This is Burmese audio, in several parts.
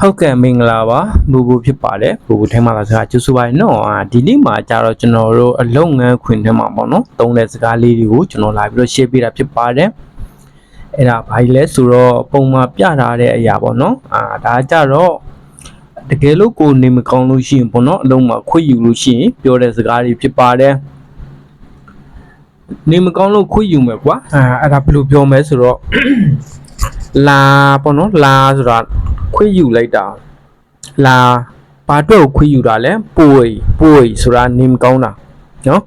ဟုတ်ကဲ့မင်္ဂလာပါဘူဘူဖြစ်ပါတယ်ဘူဘူထဲမှာလာစကားကျူဆူပါနော်အာဒီနေ့မှာကြတော့ကျွန်တော်တို့အလုပ်ငန်းခွင်ထဲမှာပေါ့နော်သုံးတဲ့စကားလေးတွေကိုကျွန်တော်လာပြီးတော့ share ပေးတာဖြစ်ပါတယ်အဲ့ဒါဘာကြီးလဲဆိုတော့ပုံမှန်ပြထားတဲ့အရာပေါ့နော်အာဒါကြတော့တကယ်လို့ကိုယ်နေမကောင်းလို့ရှိရင်ပေါ့နော်အလုံးမှာခွင့်ယူလို့ရှိရင်ပြောတဲ့စကားတွေဖြစ်ပါတယ်နေမကောင်းလို့ခွင့်ယူမယ်ကွာအာအဲ့ဒါဘယ်လိုပြောမလဲဆိုတော့လာပေါ့နော်လာဆိုတာ ခွင့်ယူလိုက်တာလာဘာအတွက်ကိုခွင့်ယူတာလဲပွေပွေဆိုတာနေမကောင်းတာနော်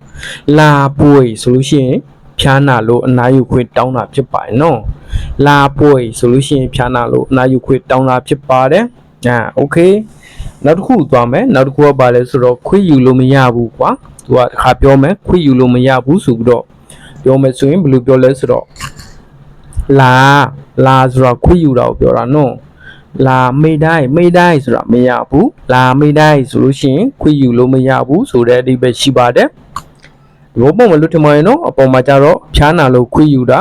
လာပွေဆိုလို့ရှိရင်ဖြားနာလို့အနာယူခွင့်တောင်းတာဖြစ်ပါတယ်နော်လာပွေဆိုလို့ရှိရင်ဖြားနာလို့အနာယူခွင့်တောင်းတာဖြစ်ပါတယ်အာโอเคနောက်တစ်ခုသွားမယ်နောက်တစ်ခုကပါလဲဆိုတော့ခွင့်ယူလို့မရဘူးကွာသူကတစ်ခါပြောမယ်ခွင့်ယူလို့မရဘူးဆိုပြီးတော့ပြောမယ်ဆိုရင်ဘယ်လိုပြောလဲဆိုတော့ လာလာဆိုတာခွင့်ယူတာကိုပြောတာနော် လာမေးတိုင်းမေးတိုင်းဆိုတာမရဘူးလာမေးတိုင်းဆိုလို့ရှိရင်ခွင့်ယူလို့မရဘူးဆိုတဲ့အဓိပ္ပာယ်ရှိပါတယ်ဒီဘောပုံမလို့ထင်မရင်နော်အပေါ်မှာကျတော့ဖြားနာလို့ခွင့်ယူတာ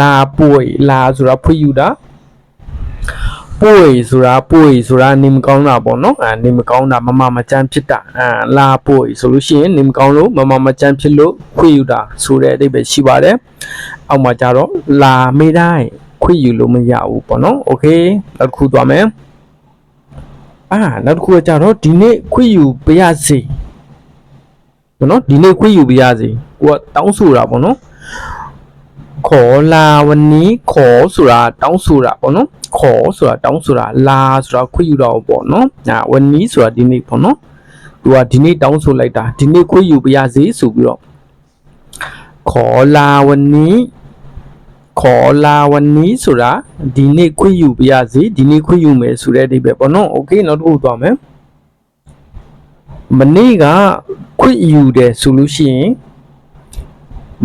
လာပွေလာဆိုတာခွင့်ယူတာပွေဆိုတာပွေဆိုတာနေမကောင်းတာပေါ့နော်အဲနေမကောင်းတာမမမချမ်းဖြစ်တာအဲလာပွေဆိုလို့ရှိရင်နေမကောင်းလို့မမမချမ်းဖြစ်လို့ခွင့်ယူတာဆိုတဲ့အဓိပ္ပာယ်ရှိပါတယ်အောက်မှာကြတော့လာမေးတိုင်း ခွင့်ယူလို့မရဘူးပေါ့နော်โอเคနောက်တစ်ခုသွားမယ်အာနောက်တစ်ခုကကြတော့ဒီနေ့ခွင့်ယူပြရစီပေါ့နော်ဒီနေ့ခွင့်ယူပြရစီကိုကတောင်းဆိုတာပေါ့နော်ခေါ်လာวันนี้ခေါ်ဆိုတာတောင်းဆိုတာပေါ့နော်ခေါ်ဆိုတာတောင်းဆိုတာလာဆိုတာခွင့်ယူတာပေါ့နော်အာวันนี้ဆိုတာဒီနေ့ပေါ့နော်သူကဒီနေ့တောင်းဆိုလိုက်တာဒီနေ့ခွင့်ယူပြရစီဆိုပြီးတော့ ขอลาวันนี้ ขอลาวันนี้ဆိုတာဒီနေ့ခွင့်ယူပြရစီဒီနေ့ခွင့်ယူမယ်ဆိုတဲ့အဓိပ္ပာယ်ပေါ့နော်โอเคနောက်တစ်ခုသွားမယ်မနေ့ကခွင့်ယူတယ်ဆိုလို့ရှိရင်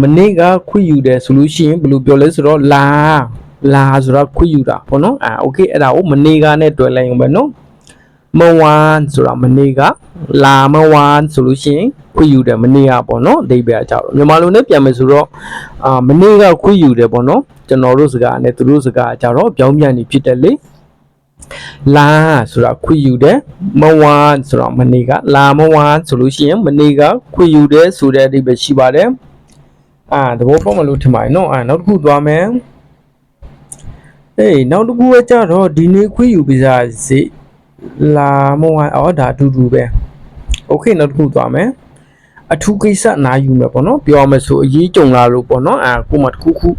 မနေ့ကခွင့်ယူတယ်ဆိုလို့ရှိရင်ဘယ်လိုပြောလဲဆိုတော့လာလာဆိုတာခွင့်ယူတာပေါ့နော်အာโอเคအဲ့ဒါကိုမနေ့ကနဲ့တွဲလိုက်အောင်ပဲနော်မဝမ်ဆိုတာမနေ့ကလာမဝမ်ဆိုလို့ရှိရင် ခွင့်ယူတယ်မနေ့ကပေါ့နော်အဓိပ္ပာယ်အကြောင်းမြန်မာလိုနဲ့ပြန်မယ်ဆိုတော့အာမနေ့ကခွင့်ယူတယ်ပေါ့နော်ကျွန်တော်တို့စကားနဲ့သူတို့စကားအကြောင်းတော့ပြောင်းပြန်နေဖြစ်တယ်လေလာဆိုတာခွင့်ယူတယ်မဝမ်ဆိုတော့မနေ့ကလာမဝမ်ဆိုလို့ရှိရင်မနေ့ကခွင့်ယူတယ်ဆိုတဲ့အဓိပ္ပာယ်ရှိပါတယ်အာသဘောပေါက်မလို့ထင်ပါတယ်နော်အာနောက်တစ်ခုသွားမယ်အေးနောက်တစ်ခုကကြတော့ဒီနေ့ခွင့်ယူပြီးစားစီလာမဝမ်အော်ဒါအတူတူပဲโอเคနောက်တစ်ခုသွားမယ် အထူးကိစ္စနာယူမယ်ပေါ့နော်ပြောရမယ်ဆိုအရေးကြုံလာလို့ပေါ့နော်အာကိုမတစ်ခုခု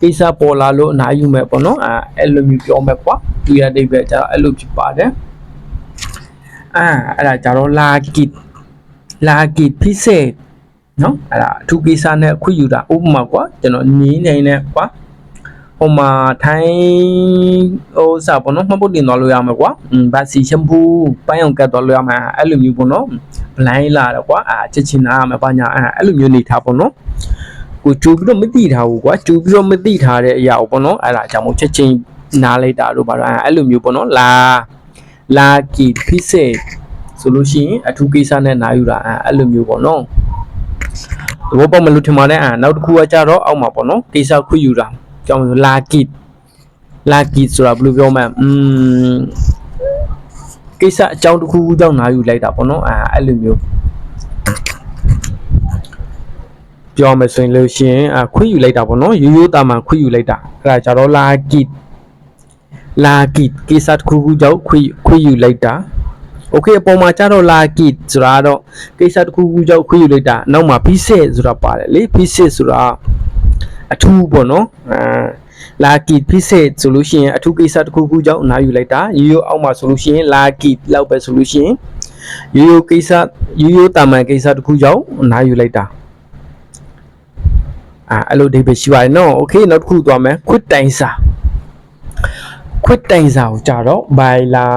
ကိစ္စပေါ်လာလို့နာယူမယ်ပေါ့နော်အာအဲ့လိုမျိုးပြောမယ်ကွာသူရတဲ့ပဲကျတော့အဲ့လိုဖြစ်ပါတယ်အာအဲ့ဒါကြတော့လာကိလာကိဖိစေနော်အဲ့ဒါအထူးကိစ္စနဲ့ခွင့်ယူတာဥပမာကွာကျွန်တော်နီးနေနဲ့ကွာ ဟိုမှာထိုင်းဟိုစာပေါ့နော်မှတ်ဖို့တင်သွားလို့ရမှာကွာอืมဗတ်စီရှမ်ပူပန်းအောင်ကတ်သွားလို့ရမှာအဲ့လိုမျိုးပေါ့နော်ဘလိုင်းလာတော့ကွာအာချက်ချင်းနားမှာပါညာအဲ့အဲ့လိုမျိုးနေထားပေါ့နော်ကိုကြိုးပြီးတော့မသိထားဘူးကွာကြိုးပြီးတော့မသိထားတဲ့အရာကိုပေါ့နော်အဲ့ဒါကြောင့်မို့ချက်ချင်းနားလိုက်တာတို့ပါတော့အဲ့လိုမျိုးပေါ့နော်လာလာကီဖိစေဆိုလို့ရှိရင်အထူးကိစ္စနဲ့နားယူတာအဲ့အဲ့လိုမျိုးပေါ့နော်သဘောပေါက်မလို့ထင်ပါတယ်အဲ့နောက်တစ်ခုကကြတော့အောက်မှာပေါ့နော်ကိစ္စခွင့်ယူတာ ကြောင်းလာကီလာကီဆိုတာဘယ်လိုပြောမလဲอืม ကိစ္စအကြောင်းတစ်ခုခုကြောင့်နာယူလိုက်တာပေါ့နော်အာအဲ့လိုမျိုးပြောမယ်ဆိုရင်လို့ရှိရင်အခွင့်ယူလိုက်တာပေါ့နော်ရိုးရိုးတာမှန်ခွင့်ယူလိုက်တာအဲ့ဒါကြတော့လာကိလာကိကိစ္စတစ်ခုခုကြောင့်ခွင့်ခွင့်ယူလိုက်တာโอเคအပေါ်မှာကြတော့လာကိဆိုတာတော့ကိစ္စတစ်ခုခုကြောင့်ခွင့်ယူလိုက်တာနောက်မှာဖိစစ်ဆိုတာပါတယ်လေဖိစစ်ဆိုတာ အထူးပေါ့နော်အာလာကီဖိစစ်ဆိုလို့ရှိရင်အထူးကိစ္စတစ်ခုခုကြောင့်နာယူလိုက်တာရိုးရိုးအောက်မှာဆိုလို့ရှိရင်လာကီလောက်ပဲဆိုလို့ရှိရင်ရိုးရိုးကိစ္စရိုးရိုးတာမန်ကိစ္စတစ်ခုကြောင့်နာယူလိုက်တာအာအဲ့လိုဒိဗေရှိပါတယ်နော်โอเคနောက်တစ်ခုသွားမယ်ခွတ်တိုင်စာခွတ်တိုင်စာကိုကြတော့ဘိုင်လာ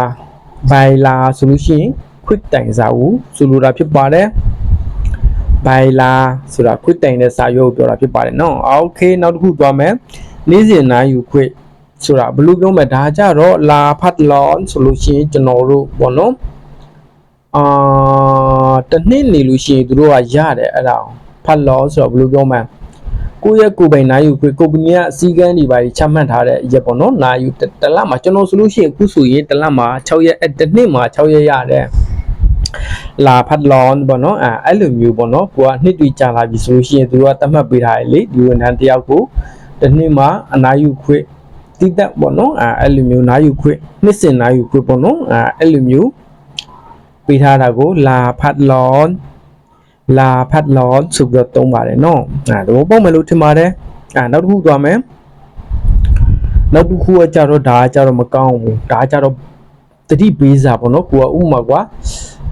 ဘိုင်လာဆိုလို့ရှိရင်ခွတ်တိုင်စာကိုဆိုလိုတာဖြစ်ပါတယ် ဘိုင်လာဆိုတာခွတ်တိုင်တဲ့စာရုပ်ကိုပြောတာဖြစ်ပါတယ်နော်โอเคနောက်တစ်ခုသွားမယ် နေ့စဉ်နာယူခွင့်ဆိုတာဘယ်လိုပြောမလဲဒါကြတော့လာဖတ်လွန်ဆိုလို့ရှိရင်ကျွန်တော်တို့ဘောနော်အာတစ်နှစ်နေလို့ရှိရင်သူတို့ကရတယ်အဲ့ဒါဖတ်လွန်ဆိုတော့ဘယ်လိုပြောမလဲ ကိုယ့်ရဲ့ကိုယ်ပိုင်နာယူခွေကုမ္ပဏီကအစည်းကမ်းတွေပါချမှတ်ထားတဲ့ရက်ပေါ့နော်နာယူတစ်တစ်လမှာကျွန်တော်ဆိုလို့ရှိရင်အခုဆိုရင်တစ်လမှာ6ရက်အဲ့တစ်နှစ်မှာ6ရက်ရတယ် လာဖတ်လွန်ပေါ့နော်အဲအဲ့လိုမျိုးပေါ့နော်ကိုကနှစ်တွေကြာလာပြီဆိုလို့ရှိရင်သူကတတ်မှတ်ပေးထားတယ်လေဒီဝန်ထမ်းတစ်ယောက်ကိုတစ်နှစ်မှာအနာယူခွေတိတက်ပေါ့နော်အဲအဲ့လိုမျိုးနာယူခွေနှစ်စဉ်နာယူခွေပေါ့နော်အဲအဲ့လိုမျိုးပေးထားတာကိုလာဖတ်လွန်လာဖတ်လောဆိုပြီးတော့သုံးပါတယ်နော်အဲဒါပုံမယ်လို့ထင်ပါတယ်အဲနောက်တစ်ခုသွားမယ်နောက်တစ်ခုကကြတော့ဒါကကြတော့မကောင်းဘူးဒါကကြတော့တတိပေးစာပေါ့နော်ကိုကဥပမာကွာ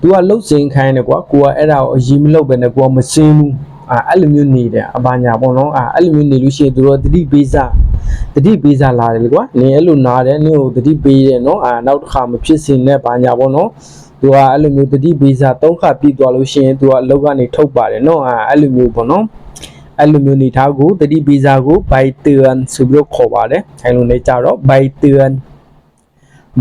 သူကလှုပ်စင်ခိုင်းတယ်ကွာကိုကအဲ့ဒါကိုအရင်မလှုပ်ပဲနဲ့ကိုကမစင်းဘူးအာအဲ့လိုမျိုးနေတယ်အပါညာပေါ့နော်အာအဲ့လိုမျိုးနေလို့ရှိရင်သူတို့တတိပေးစားတတိပေးစားလာတယ်လေကွာနင်အဲ့လိုနားတယ်နင်ကိုတတိပေးတယ်နော်အာနောက်တစ်ခါမဖြစ်စင်နဲ့ဘာညာပေါ့နော်သူကအဲ့လိုမျိုးတတိပေးစားသုံးခါပြီးသွားလို့ရှိရင်သူကအလောက်ကနေထုတ်ပါတယ်နော်အာအဲ့လိုမျိုးပေါ့နော်အဲ့လိုမျိုးနေထားကိုတတိပေးစားကို by turn ဆိုပြီးတော့ခေါ်ပါတယ်အဲလိုနေကြတော့ by turn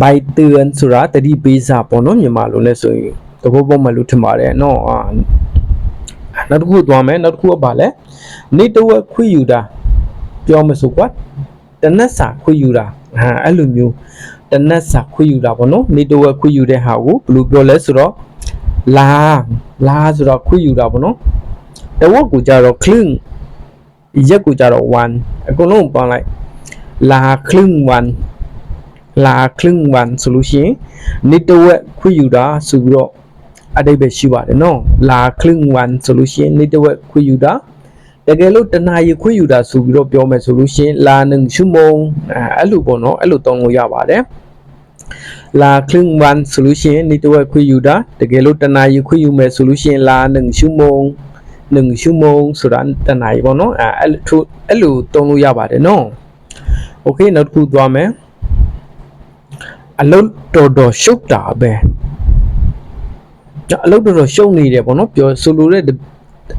by turn ဆိုတာတတိပေးစားပေါ့နော်မြန်မာလိုလဲဆိုရင် သဘောပေါက်မှလို့ထင်ပါတယ်နော်နောက်တစ်ခုသွားမယ်နောက်တစ်ခုကပါလဲ network ခွင့်ယူတာပြောမစို့ကွာတနက်စာခွင့်ယူတာဟာအဲ့လိုမျိုးတနက်စာခွင့်ယူတာပေါ့နော် network ခွင့်ယူတဲ့ဟာကိုဘယ်လိုပြောလဲဆိုတော့လာလာဆိုတော့ခွင့်ယူတာပေါ့နော်တဝက်ကိုကြတော့ clean ရက်ကိုကြတော့1အကုန်လုံးပေါင်းလိုက်လာ clean 1လာ clean 1ဆိုလို့ရှိရင် network ခွင့်ယူတာဆိုပြီးတော့ အတိတ်ပဲရှိပါတယ်နော်လာ clean one ဆိုလို့ရှိရင်နေတဝက်ခွေယူတာတကယ်လို့တနာရီခွေယူတာဆိုပြီးတော့ပြောမယ်ဆိုလို့ရှိရင်လာ1ชั่วโมงအဲအဲ့လိုပေါ့နော်အဲ့လိုတောင်းလို့ရပါတယ်လာครึ่งวันဆိုလို့ရှိရင်ဒီတစ်ဝက်ခွင့်ယူတာတကယ်လို့တနာရီခွင့်ယူမယ်ဆိုလို့ရှိရင်လာ1ชั่วโมง1ชั่วโมงဆိုတာတနာရီပေါ့နော်အဲအဲ့လိုအဲ့လိုတုံးလို့ရပါတယ်နော်โอเคနောက်တစ်ခုသွားမယ်အလုံးတော်တော်ရှုပ်တာပဲ အလုံးတော်တော်ရှုပ်နေတယ်ပေါ့နော်ပြောဆိုလိုတဲ့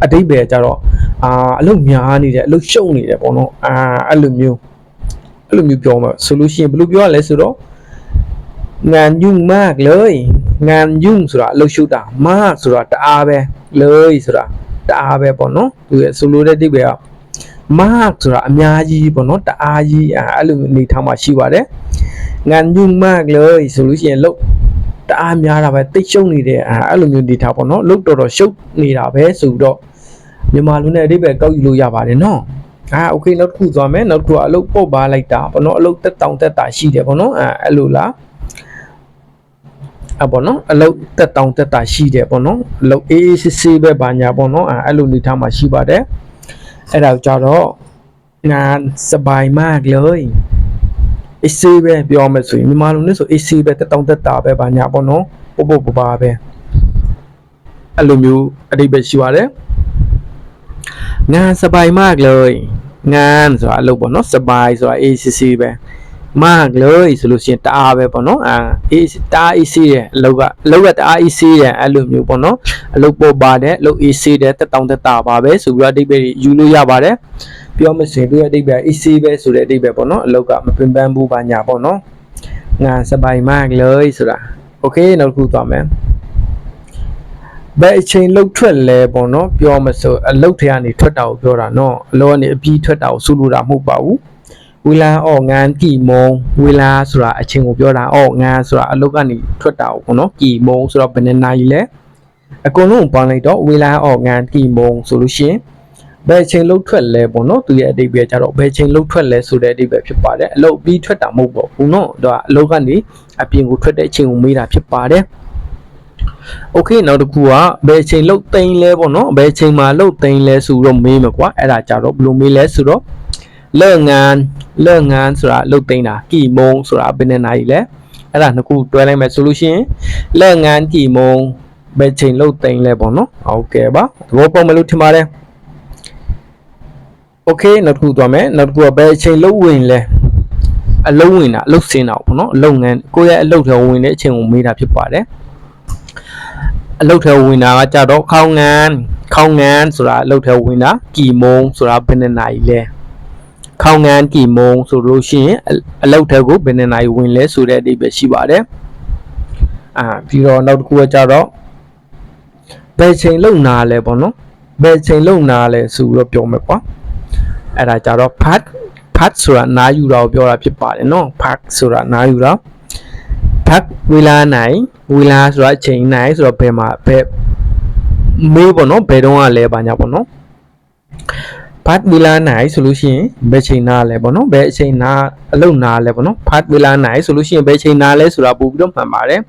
အတိတ်ပဲကြတော့အာအလုံးများနေတယ်အလုံးရှုပ်နေတယ်ပေါ့နော်အာအဲ့လိုမျိုးအဲ့လိုမျိုးပြောမှာဆိုလို့ရှိရင်ဘယ်လိုပြောရလဲဆိုတော့ งานยุ่งมากเลย งานยุ่งဆိုတာအလုပ်ရှုပ်တာမဆိုတာတအားပဲเลยဆိုတာတအားပဲပေါ့နော်သူရဲ့ဆိုလိုတဲ့တိပဲကမဆိုတာအများကြီးပေါ့နော်တအားကြီးအဲ့လိုအနေထားမှာရှိပါတယ်งานยุ่งมากเลยဆိုလို့ရှိရင်လုတ် တအားများတာပဲတိတ်ရှုပ်နေတယ်အဲ့လိုမျိုးနေထားပေါ့နော်လုတ်တော်တော်ရှုပ်နေတာပဲဆိုတော့မြန်မာလူနဲ့အဓိပ္ပာယ်ကောက်ယူလို့ရပါတယ်နော်အာโอเคနောက်တစ်ခုသွားမယ်နောက်တစ်ခုကအလုပ်ပုတ်ပါလိုက်တာပေါ့နော်အလုပ်တက်တောင်တက်တာရှိတယ်ပေါ့နော်အဲအဲ့လိုလားအပေါ့နော်အလုတ်တက်တောင်တက်တာရှိတယ်ပေါ့နော်အလုတ်အေးအေးဆေးဆေးပဲဘာညာပေါ့နော်အဲအဲ့လိုနေထားမှာရှိပါတယ်အဲ့ဒါကြတော့งานสบายมากเลย အေးဆေးပဲပြောမယ်ဆိုရင်မြန်မာလူနဲ့ဆိုအေးဆေးပဲတက်တောင်တက်တာပဲဘာညာပေါ့နော်ပုတ်ပုတ်ပပါပဲအဲ့လိုမျိုးအတိတ်ပဲရှိပါတယ်งานสบายมากเลยงานဆိုတာအလုပ်ပေါ့နော်สบายဆိုတာအေးဆေးဆေးပဲမากเลยဆိုလို့ရှိရင်တအားပဲပေါ့နော်အာအေးတအားအေးဆေးတယ်အလုပ်ကအလုပ်ကတအားအေးဆေးတယ်အဲ့လိုမျိုးပေါ့နော်အလုပ်ပေါ်ပါတယ်အလုပ်အေးဆေးတယ်တက်တောင်တက်တာပါပဲဆိုပြီးတော့အတိတ်ပဲယူလို့ရပါတယ် ပြောမစင်သူရဲ့အတိတ်ပဲအေးဆေးပဲဆိုတဲ့အတိတ်ပဲပေါ့နော်အလုပ်ကမပင်ပန်းဘူးပါညာပေါ့နော်ငါစပိုင်မากเลยဆိုတာโอเคနောက်တစ်ခုသွားမယ်ဘယ်အချိန်လှုပ်ထွက်လဲပေါ့နော်ပြောမစို့အလုတ်ထဲကနေထွက်တာကိုပြောတာနော်အလောကနေအပြီးထွက်တာကိုဆိုလိုတာမဟုတ်ပါဘူးเวลาออกงานกี่โมงเวลาဆိုတာအချိန်ကိုပြောတာออกงานဆိုတာအလုပ်ကနေထွက်တာကိုပေါ့နော်กี่โมงဆိုတော့ဘယ်နှစ်နာရီလဲအကုန်လုံးပေါင်းလိုက်တော့เวลาออกงานกี่โมงဆိုလို့ရှိရင် ဘယ်အချိန်လှုပ်ထွက်လဲပေါ့နော်သူရဲ့အတိတ်ပဲကြတော့ဘယ်အချိန်လှုပ်ထွက်လဲဆိုတဲ့အတိတ်ပဲဖြစ်ပါတယ်အလုပ်ပြီးထွက်တာမဟုတ်ပါဘူးနော်ဒါအလုပ်ကနေအပြင်ကိုထွက်တဲ့အချိန်ကိုမေးတာဖြစ်ပါတယ်โอเคနောက်တစ်ခုကဘယ်အချိန်လှုပ်သိမ်းလဲပေါ့နော်ဘယ်အချိန်မှာလှုပ်သိမ်းလဲဆိုတော့မေးမှာကွာအဲ့ဒါကြတော့ဘယ်လိုမေးလဲဆိုတော့เลิกงานเลิกงานဆိုတာလှုပ်သိမ်းတာกี่โมงဆိုတာဘယ်နှစ်နာရီလဲအဲ့ဒါနှစ်ခုတွဲလိုက်မယ်ဆိုလို့ရှိရင်เลิกงานกี่โมงဘယ်ချိန်လှုပ်သိမ်းလဲပေါ့နော်โอเคပါသဘောပေါက်မလို့ထင်ပါတယ် โอเคနောက်တစ်ခုသွားမယ်နောက်တစ်ခုကဘယ်ချိန်လှုပ်ဝင်လဲအလုံးဝင်တာအလုံးစင်းတာပေါ့နော်အလုံးငန်းကိုယ့်ရဲ့အလုံးထဲဝင်တဲ့အချိန်ကိုမေးတာဖြစ်ပါတယ်အလုတ်ထဲဝင်တာကကြတော့ခေါင်းငန်းခေါင်းငန်းဆိုတာအလုတ်ထဲဝင်တာကီမုံဆိုတာဘယ်နှစ်နာရီလဲခေါင်းငန်းကီမုံဆိုလို့ရှိရင်အအလုတ်ထဲကိုဘယ်နှစ်နာရီဝင်လဲဆိုတဲ့အဓိပ္ပာယ်ရှိပါတယ်အာပြီးတော့နောက်တစ်ခုကကြတော့ဘယ်ချိန်လုံနာလဲပေါ့နော်ဘယ်ချိန်လုံနာလဲဆိုပြီးတော့ပြောမယ်ကွာ အဲ့ဒါကြတော့ part part ဆိုတာနားယူတာကိုပြောတာဖြစ်ပါတယ်နော် part ဆိုတာနားယူတာ part ဝေလာနိုင်ဝေလာဆိုတာအချိန်နိုင်ဆိုတော့ဘယ်မှာဘယ်မေးပေါ့နော်ဘယ်တော့ကလဲပါညာပေါ့နော် part ဝေလာနိုင်ဆိုလို့ရှိရင်ဘယ်ချိန်နားလဲပေါ့နော်ဘယ်အချိန်နားအလုပ်နားလဲပေါ့နော် part ဝေလာနိုင်ဆိုလို့ရှိရင်ဘယ်ချိန်နားလဲဆိုတာပို့ပြီးတော့မှန်ပါတယ်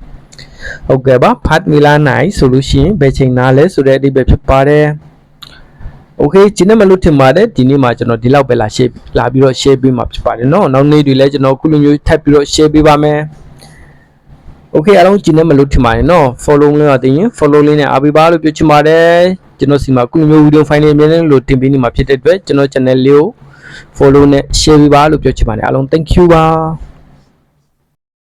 ဟုတ်ကဲ့ပါ part ဝေလာနိုင်ဆိုလို့ရှိရင်ဘယ်ချိန်နားလဲဆိုတဲ့အဓိပ္ပာယ်ဖြစ်ပါတယ် โอเคဒီနေ့မလို့ထင်ပါတယ်ဒီနေ့မှာကျွန်တော်ဒီလောက်ပဲလာ share လာပြီးတော့ share ပေးမှာဖြစ်ပါတယ်เนาะနောက်နေ့တွေလည်းကျွန်တော်ခုလိုမျိုးထပ်ပြီးတော့ share ပေးပါမယ်โอเคအားလုံးဒီနေ့မလို့ထင်ပါတယ်เนาะ follow လေးတော့တင်ရင် follow လေးနဲ့အားပေးပါလို့ပြောချင်ပါတယ်ကျွန်တော်စီမှာခုလိုမျိုး video file လေးအမြဲတမ်းလို့တင်ပေးနေမှာဖြစ်တဲ့အတွက်ကျွန်တော် channel လေးကို follow နဲ့ share ပေးပါလို့ပြောချင်ပါတယ်အားလုံး thank you ပါ